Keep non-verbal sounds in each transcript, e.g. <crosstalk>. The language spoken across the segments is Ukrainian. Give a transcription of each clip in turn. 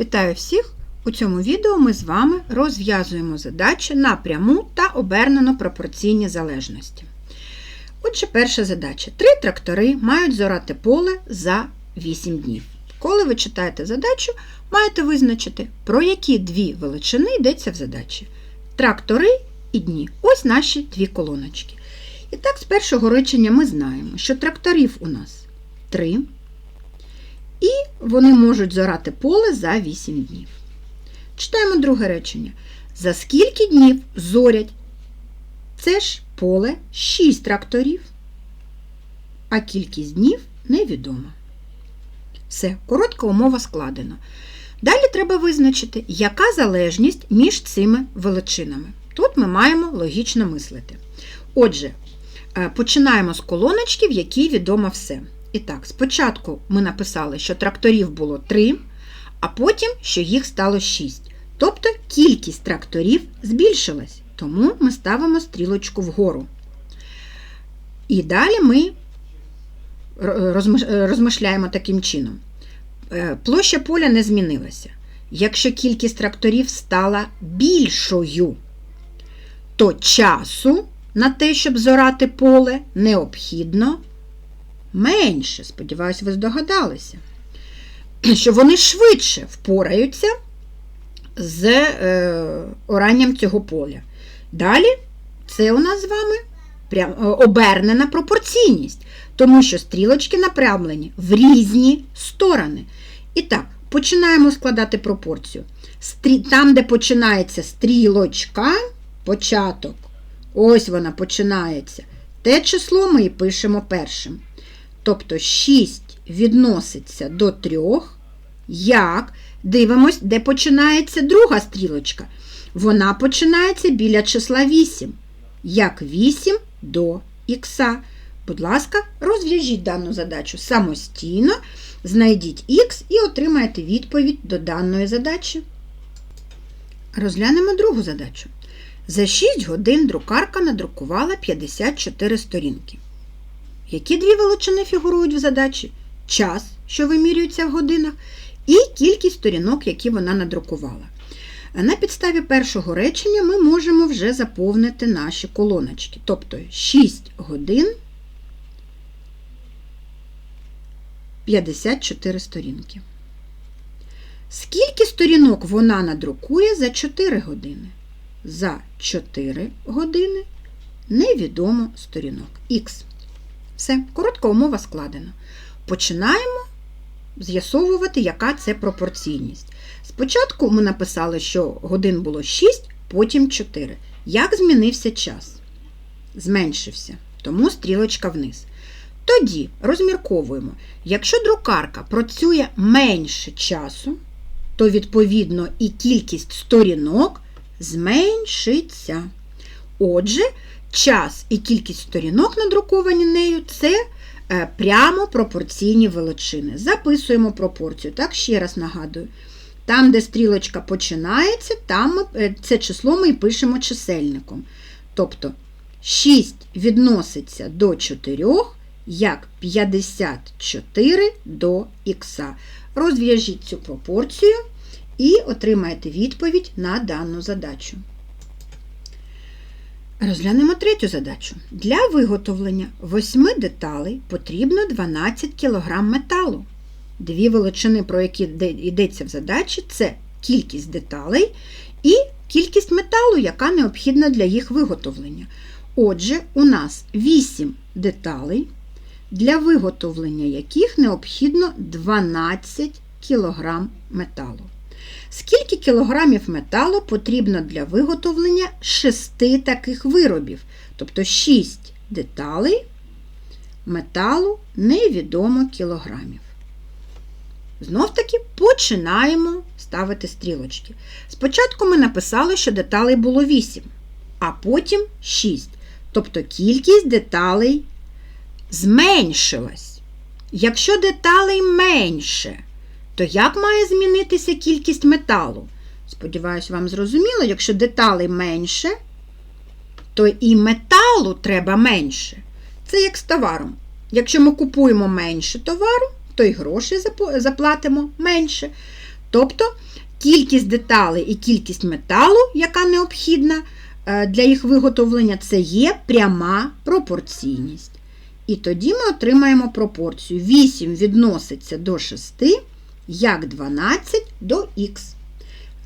Вітаю всіх! У цьому відео ми з вами розв'язуємо задачі на пряму та обернено пропорційні залежності. Отже, перша задача. Три трактори мають зорати поле за 8 днів. Коли ви читаєте задачу, маєте визначити, про які дві величини йдеться в задачі. Трактори і дні. Ось наші дві колоночки. І так, з першого речення ми знаємо, що тракторів у нас 3, і вони можуть зорати поле за 8 днів. Читаємо друге речення. За скільки днів зорять? Це ж поле 6 тракторів, а кількість днів невідома. Все, коротка умова складена. Далі треба визначити, яка залежність між цими величинами. Тут ми маємо логічно мислити. Отже, е, починаємо з колоночки, в якій відомо все. І так, спочатку ми написали, що тракторів було 3, а потім, що їх стало 6. Тобто кількість тракторів збільшилась, тому ми ставимо стрілочку вгору. І далі ми розмишляємо таким чином. Е, площа поля не змінилася. Якщо кількість тракторів стала більшою, то часу на те, щоб зорати поле, необхідно менше. Сподіваюсь, ви здогадалися, <clears throat> що вони швидше впораються з е, оранням цього поля. Далі це у нас з вами прям, е, обернена пропорційність, тому що стрілочки направлені в різні сторони. І так, починаємо складати пропорцію. Там, де починається стрілочка, початок, ось вона починається. Те число ми і пишемо першим. Тобто 6 відноситься до 3, як дивимось, де починається друга стрілочка. Вона починається біля числа 8, як 8 до х. Будь ласка, розв'яжіть дану задачу самостійно, знайдіть х і отримаєте відповідь до даної задачі. Розглянемо другу задачу. За 6 годин друкарка надрукувала 54 сторінки. Які дві величини фігурують в задачі? Час, що вимірюється в годинах, і кількість сторінок, які вона надрукувала. На підставі першого речення ми можемо вже заповнити наші колоночки. Тобто 6 годин 54 сторінки. Скільки сторінок вона надрукує за 4 години? За 4 години невідомо сторінок Х. Все, коротка умова складена. Починаємо з'ясовувати, яка це пропорційність. Спочатку ми написали, що годин було 6, потім 4. Як змінився час? Зменшився, тому стрілочка вниз. Тоді розмірковуємо, якщо друкарка працює менше часу, то, відповідно, і кількість сторінок зменшиться. Отже, час і кількість сторінок, надруковані нею, це е, прямо пропорційні величини. Записуємо пропорцію. Так, ще раз нагадую. Там, де стрілочка починається, там ми, е, це число ми і пишемо чисельником. Тобто 6 відноситься до 4, як 54 до х. Розв'яжіть цю пропорцію і отримаєте відповідь на дану задачу. Розглянемо третю задачу. Для виготовлення 8 деталей потрібно 12 кг металу. Дві величини, про які йдеться в задачі, це кількість деталей і кількість металу, яка необхідна для їх виготовлення. Отже, у нас 8 деталей, для виготовлення яких необхідно 12 кг металу. Скільки кілограмів металу потрібно для виготовлення шести таких виробів? Тобто 6 деталей металу невідомо кілограмів. Знов таки починаємо ставити стрілочки. Спочатку ми написали, що деталей було 8, а потім 6. Тобто кількість деталей зменшилась. Якщо деталей менше, то як має змінитися кількість металу? Сподіваюсь, вам зрозуміло, якщо деталей менше, то і металу треба менше. Це як з товаром. Якщо ми купуємо менше товару, то й гроші заплатимо менше. Тобто кількість деталей і кількість металу, яка необхідна е, для їх виготовлення, це є пряма пропорційність. І тоді ми отримаємо пропорцію 8 відноситься до 6, як 12 до х.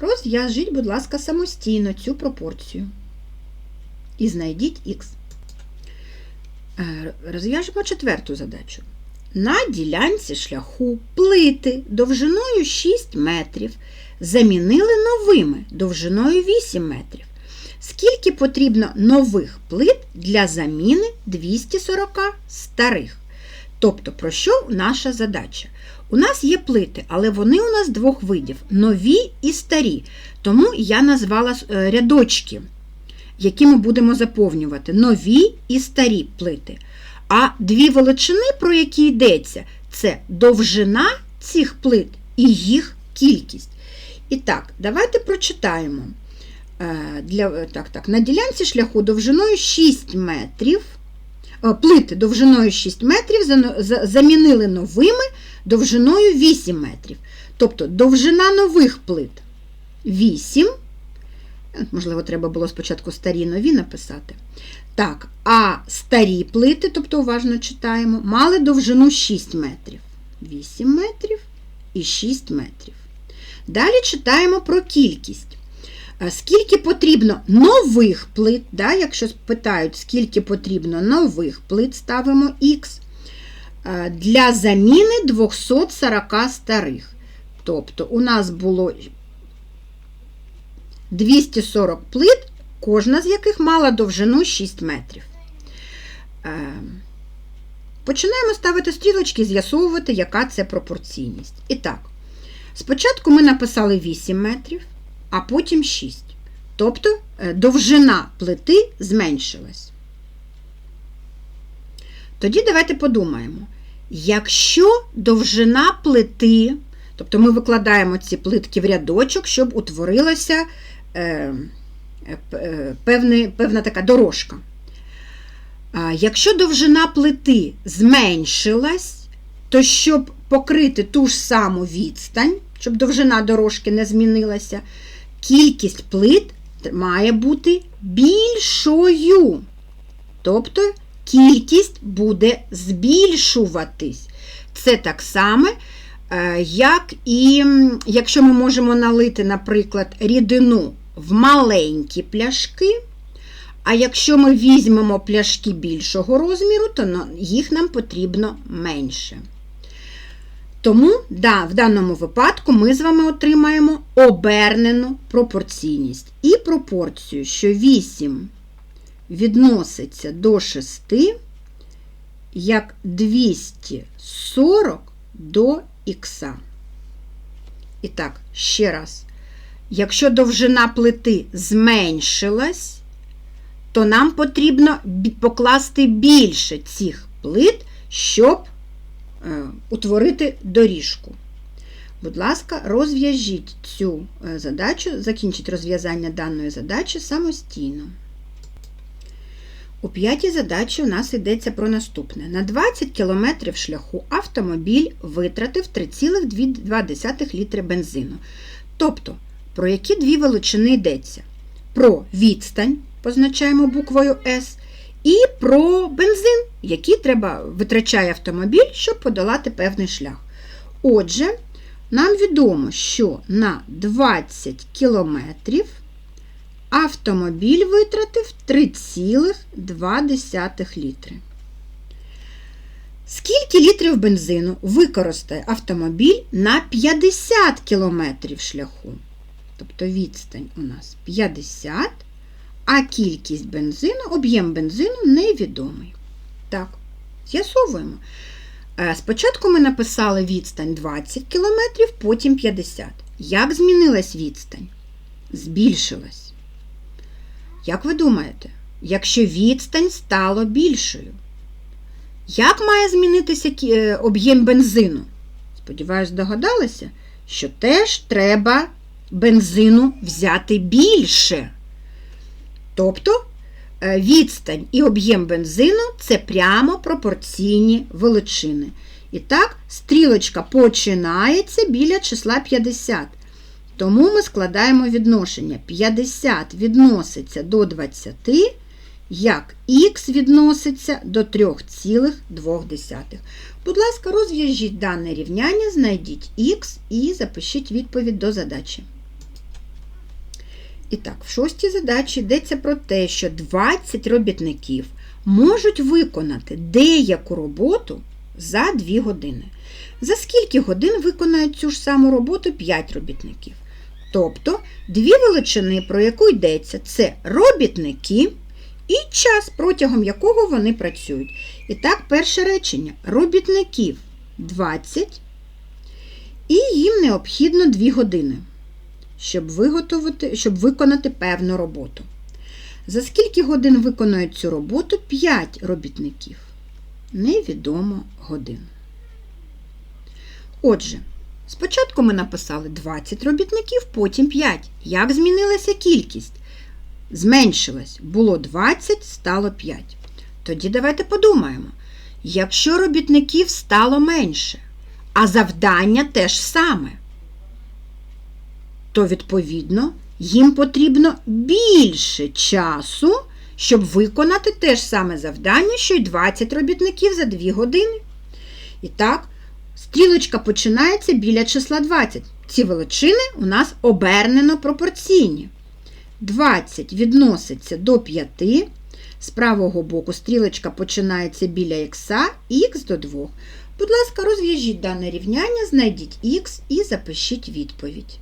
Розв'яжіть, будь ласка, самостійно цю пропорцію. І знайдіть х. Е, Розв'яжемо четверту задачу. На ділянці шляху плити довжиною 6 метрів замінили новими довжиною 8 метрів. Скільки потрібно нових плит для заміни 240 старих? Тобто, про що наша задача? У нас є плити, але вони у нас двох видів нові і старі. Тому я назвала е, рядочки, які ми будемо заповнювати: нові і старі плити. А дві величини, про які йдеться, це довжина цих плит і їх кількість. І так, давайте прочитаємо. Е, Для, так, так, На ділянці шляху довжиною 6 метрів, плити довжиною 6 метрів замінили новими довжиною 8 метрів. Тобто довжина нових плит 8. Е, Можливо, треба було спочатку старі нові написати. Так, а старі плити, тобто уважно читаємо, мали довжину 6 метрів. 8 метрів і 6 метрів. Далі читаємо про кількість. А Скільки потрібно нових плит, да, якщо питають, скільки потрібно нових плит, ставимо х, для заміни 240 старих. Тобто у нас було 240 плит, кожна з яких мала довжину 6 метрів. Е, Починаємо ставити стрілочки, і з'ясовувати, яка це пропорційність. І так, спочатку ми написали 8 метрів, а потім 6. Тобто е, довжина плити зменшилась. Тоді давайте подумаємо, якщо довжина плити, тобто ми викладаємо ці плитки в рядочок, щоб утворилася е, е, п- певний, певна така дорожка. Якщо довжина плити зменшилась, то щоб покрити ту ж саму відстань, щоб довжина дорожки не змінилася, кількість плит має бути більшою. Тобто кількість буде збільшуватись. Це так само, е, як і якщо ми можемо налити, наприклад, рідину в маленькі пляшки. А якщо ми візьмемо пляшки більшого розміру, то їх нам потрібно менше. Тому, да, в даному випадку ми з вами отримаємо обернену пропорційність. І пропорцію, що 8 відноситься до 6, як 240 до х. І так, ще раз. Якщо довжина плити зменшилась, то нам потрібно покласти більше цих плит, щоб утворити доріжку. Будь ласка, розв'яжіть цю е, задачу, закінчіть розв'язання даної задачі самостійно. У п'ятій задачі у нас йдеться про наступне. На 20 км шляху автомобіль витратив 3,2 літри бензину. Тобто, про які дві величини йдеться? Про відстань, позначаємо буквою С, і про бензин, який треба витрачає автомобіль, щоб подолати певний шлях. Отже, нам відомо, що на 20 кілометрів автомобіль витратив 3,2 літри. Скільки літрів бензину використає автомобіль на 50 кілометрів шляху? Тобто відстань у нас 50, а кількість бензину, об'єм бензину невідомий. Так, з'ясовуємо. Е, Спочатку ми написали відстань 20 км, потім 50. Як змінилась відстань? Збільшилась. Як ви думаєте, якщо відстань стала більшою? Як має змінитися е, об'єм бензину? Сподіваюсь, догадалися, що теж треба бензину взяти більше. Тобто е, відстань і об'єм бензину це прямо пропорційні величини. І так, стрілочка починається біля числа 50. Тому ми складаємо відношення 50 відноситься до 20, як х відноситься до 3,2. Будь ласка, розв'яжіть дане рівняння, знайдіть х і запишіть відповідь до задачі. І так, в шостій задачі йдеться про те, що 20 робітників можуть виконати деяку роботу за 2 години. За скільки годин виконають цю ж саму роботу 5 робітників? Тобто дві величини, про яку йдеться, це робітники і час, протягом якого вони працюють. І так, перше речення: робітників 20, і їм необхідно 2 години, щоб, виготовити, щоб виконати певну роботу. За скільки годин виконують цю роботу 5 робітників? Невідомо годин. Отже, спочатку ми написали 20 робітників, потім 5. Як змінилася кількість? Зменшилась. Було 20, стало 5. Тоді давайте подумаємо. Якщо робітників стало менше, а завдання теж саме, то, відповідно, їм потрібно більше часу, щоб виконати те ж саме завдання, що й 20 робітників за 2 години. І так, стрілочка починається біля числа 20. Ці величини у нас обернено пропорційні. 20 відноситься до 5. З правого боку стрілочка починається біля х, х до 2. Будь ласка, розв'яжіть дане рівняння, знайдіть х і запишіть відповідь.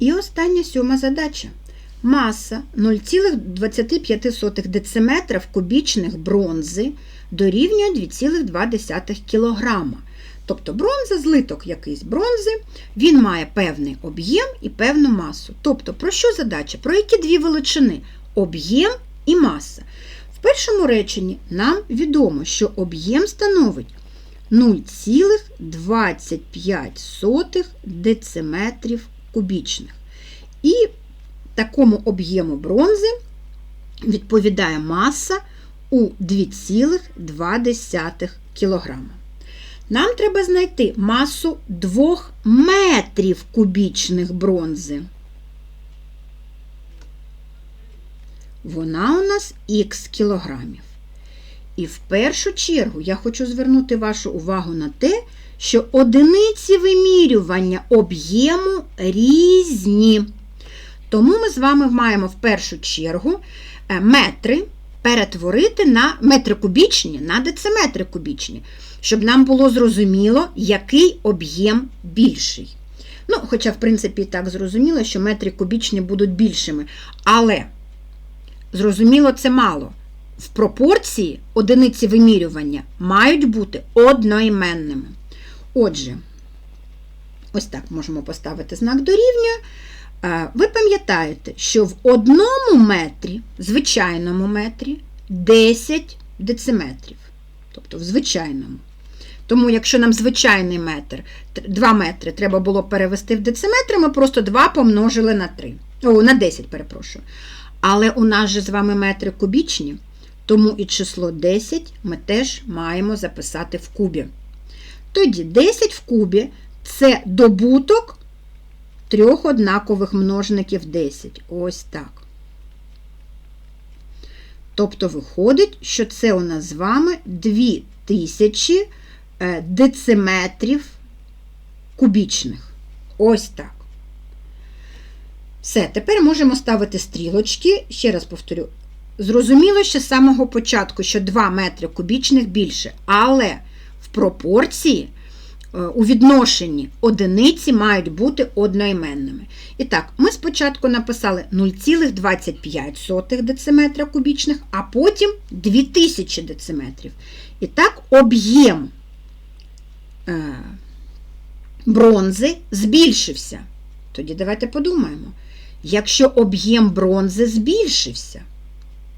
І остання сьома задача. Маса 0,25 дециметрів кубічних бронзи дорівнює 2,2 кг. Тобто бронза, злиток якийсь бронзи, він має певний об'єм і певну масу. Тобто, про що задача? Про які дві величини? Об'єм і маса. В першому реченні нам відомо, що об'єм становить 0,25 дециметрів кубічних. І такому об'єму бронзи відповідає маса у 2,2 кг. Нам треба знайти масу 2 метрів кубічних бронзи. Вона у нас х кілограмів. І в першу чергу я хочу звернути вашу увагу на те, що одиниці вимірювання об'єму різні. Тому ми з вами маємо в першу чергу е, метри перетворити на метри кубічні на дециметри кубічні, щоб нам було зрозуміло, який об'єм більший. Ну, Хоча, в принципі, так зрозуміло, що метри кубічні будуть більшими. Але, зрозуміло, це мало. В пропорції одиниці вимірювання мають бути одноіменними. Отже, ось так можемо поставити знак дорівнює. Ви пам'ятаєте, що в одному метрі, звичайному метрі, 10 дециметрів. Тобто в звичайному. Тому, якщо нам звичайний метр, 2 метри треба було перевести в дециметри, ми просто 2 помножили на 3. О, на 10, перепрошую. Але у нас же з вами метри кубічні, тому і число 10 ми теж маємо записати в кубі. Тоді 10 в кубі це добуток трьох однакових множників 10. Ось так. Тобто виходить, що це у нас з вами 2000 е, дециметрів кубічних. Ось так. Все, тепер можемо ставити стрілочки. Ще раз повторю. Зрозуміло ще з самого початку, що 2 метри кубічних більше, але пропорції Е, у відношенні одиниці мають бути одноіменними. І так, ми спочатку написали 0,25 дециметра кубічних, а потім 2000 дециметрів. І так, об'єм е, бронзи збільшився. Тоді давайте подумаємо, якщо об'єм бронзи збільшився,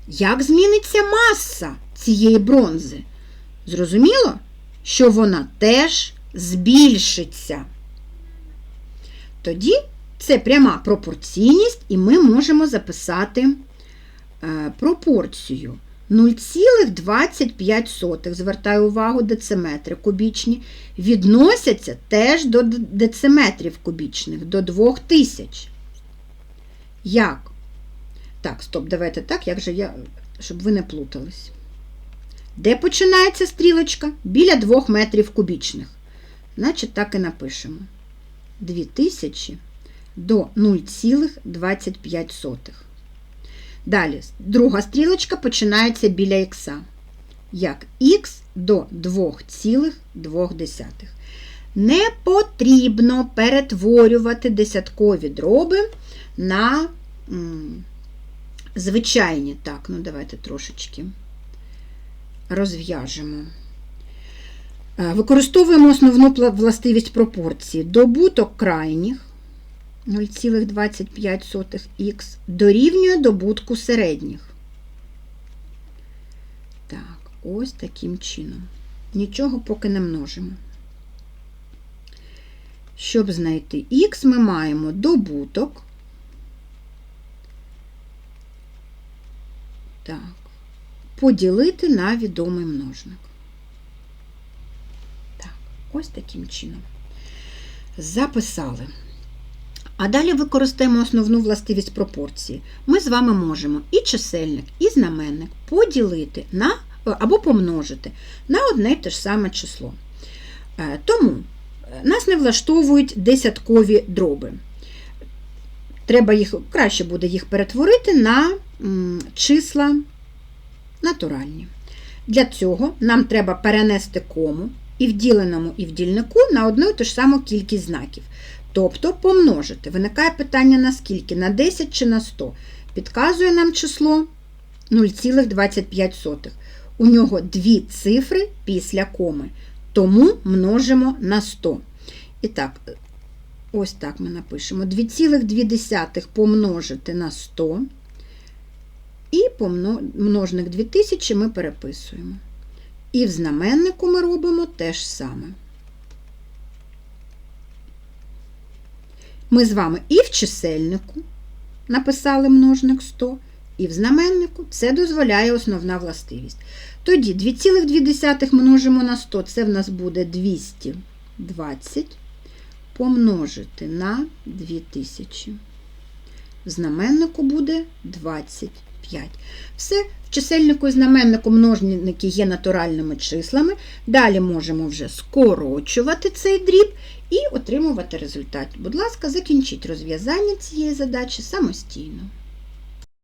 як зміниться маса цієї бронзи? Зрозуміло, що вона теж збільшиться. Тоді це пряма пропорційність, і ми можемо записати е, пропорцію 0,25, звертаю увагу, дециметри кубічні, відносяться теж до дециметрів кубічних, до 2000. Як? Так, стоп, давайте так, як же я, щоб ви не плутались. Де починається стрілочка? Біля 2 метрів кубічних. Значить, так і напишемо. 2000 до 0,25. Далі, друга стрілочка починається біля х. Як х до 2,2. Не потрібно перетворювати десяткові дроби на м, звичайні. Так, ну давайте трошечки розв'яжемо. Е, Використовуємо основну властивість пропорції. Добуток крайніх 0,25х дорівнює добутку середніх. Так, ось таким чином. Нічого поки не множимо. Щоб знайти х, ми маємо добуток. Так, поділити на відомий множник. Так, ось таким чином. Записали. А далі використаємо основну властивість пропорції. Ми з вами можемо і чисельник, і знаменник поділити на, або помножити на одне те ж саме число. Е, Тому е, нас не влаштовують десяткові дроби. Треба їх, краще буде їх перетворити на числа натуральні. Для цього нам треба перенести кому і в діленому, і в дільнику на одну і ту ж саму кількість знаків. Тобто помножити. Виникає питання на скільки? На 10 чи на 100. Підказує нам число 0,25. У нього дві цифри після коми. Тому множимо на 100. І так, ось так ми напишемо. 2,2 помножити на 100. І множник 2000 ми переписуємо. І в знаменнику ми робимо те ж саме. Ми з вами і в чисельнику написали множник 100, і в знаменнику це дозволяє основна властивість. Тоді 2,2 множимо на 100, це в нас буде 220 помножити на 2000. В знаменнику буде 25. Все, в чисельнику і знаменнику множники є натуральними числами. Далі можемо вже скорочувати цей дріб і отримувати результат. Будь ласка, закінчіть розв'язання цієї задачі самостійно.